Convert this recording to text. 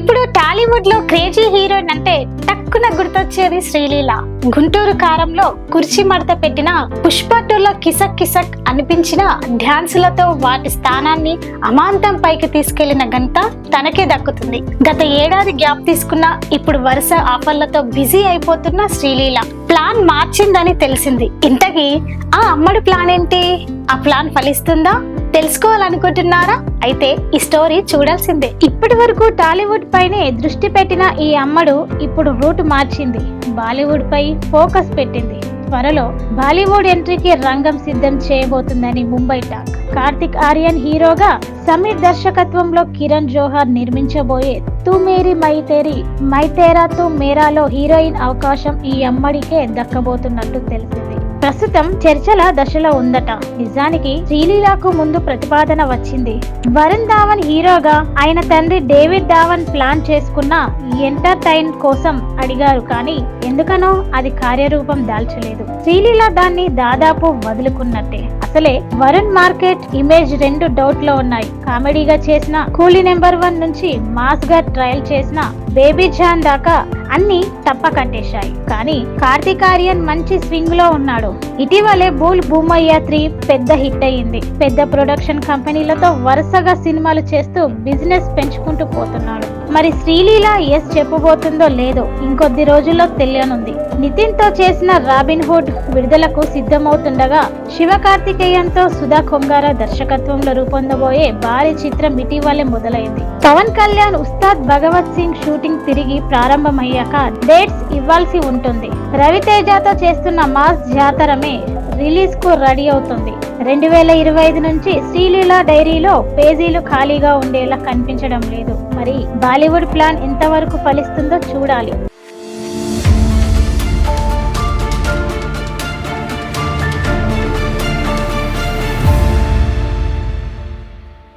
టాలీవుడ్లో crazy heroine అంటే టక్కున గుర్తొచ్చేది శ్రీలీల. గుంటూరు కారంలో కుర్చీ మడత పెట్టిన పుష్ప టూలో కిసక్ కిసక్ అనిపించిన డ్యాన్సులతో వాటి స్థానాన్ని అమాంతం పైకి తీసుకెళ్ళిన ఘనత తనకే దక్కుతుంది. గత ఏడాది గ్యాప్ తీసుకున్న ఇప్పుడు వరుస ఆఫర్లతో బిజీ అయిపోతున్న శ్రీలీల. ప్లాన్ మార్చిందని తెలిసింది. ఇంతకీ ఆ అమ్మడి ప్లాన్ ఏంటి? ఆ ప్లాన్ ఫలిస్తుందా? తెలుసుకోవాలనుకుంటున్నారా? అయితే ఈ స్టోరీ చూడాల్సిందే. ఇప్పటి వరకు టాలీవుడ్ పైనే దృష్టి పెట్టిన ఈ అమ్మడు ఇప్పుడు రూట్ మార్చింది. బాలీవుడ్ పై ఫోకస్ పెట్టింది. త్వరలో బాలీవుడ్ ఎంట్రీకి రంగం సిద్ధం చేయబోతుందని ముంబై టాక్. కార్తిక్ ఆర్యన్ హీరోగా సమీర్ దర్శకత్వంలో కిరణ్ జోహార్ నిర్మించబోయే తూ మేరీ మైతేరి మైతేరా తూ మేరాలో హీరోయిన్ అవకాశం ఈ అమ్మడికే దక్కబోతున్నట్టు తెలిసింది. ప్రస్తుతం చర్చల దశలో ఉందట. నిజానికి శ్రీలీలాకు ముందు ప్రతిపాదన వచ్చింది. వరుణ్ ధావన్ హీరోగా ఆయన తండ్రి డేవిడ్ ధావన్ ప్లాన్ చేసుకున్న ఎంటర్టైన్ కోసం అడిగారు కానీ ఎందుకనో అది కార్యరూపం దాల్చలేదు. శ్రీలీల దాన్ని దాదాపు వదులుకున్నట్టే. అసలే వరుణ్ మార్కెట్ ఇమేజ్ రెండు డౌట్లో ఉన్నాయి. కామెడీగా చేసిన కూలీ నెంబర్ వన్ నుంచి మాస్గా ట్రయల్ చేసిన బేబీ జాన్ దాకా అన్ని తప్ప కట్టేశాయి కానీ కార్తిక్ ఆర్యన్ మంచి స్వింగ్లో ఉన్నాడు. ఇటీవలే బూల్ భూమయ్య త్రీ పెద్ద హిట్ అయింది పెద్ద ప్రొడక్షన్ కంపెనీలతో వరుసగా సినిమాలు చేస్తూ బిజినెస్ పెంచుకుంటూ పోతున్నాడు. మరి శ్రీలీల ఎస్ చెప్పబోతుందో లేదో ఇంకొద్ది రోజుల్లో తెలియనుంది. నితిన్తో చేసిన రాబిన్ హుడ్ విడుదలకు సిద్ధమవుతుండగా శివకార్తికేయన్తో సుధా కొంగార దర్శకత్వంలో రూపొందబోయే భారీ చిత్రం ఇటీవలే మొదలైంది. పవన్ కళ్యాణ్ ఉస్తాద్ భగవత్ సింగ్ షూటింగ్ తిరిగి ప్రారంభమయ్యాక డేట్స్ ఇవ్వాల్సి ఉంటుంది. రవితేజతో చేస్తున్న మాస్ జాతరమే రిలీజ్కు రెడీ అవుతుంది. రెండు వేల ఇరవై ఐదు నుంచి శ్రీలీల డైరీలో పేజీలు ఖాళీగా ఉండేలా కనిపించడం లేదు. మరి బాలీవుడ్ ప్లాన్ ఎంతవరకు ఫలిస్తుందో చూడాలి.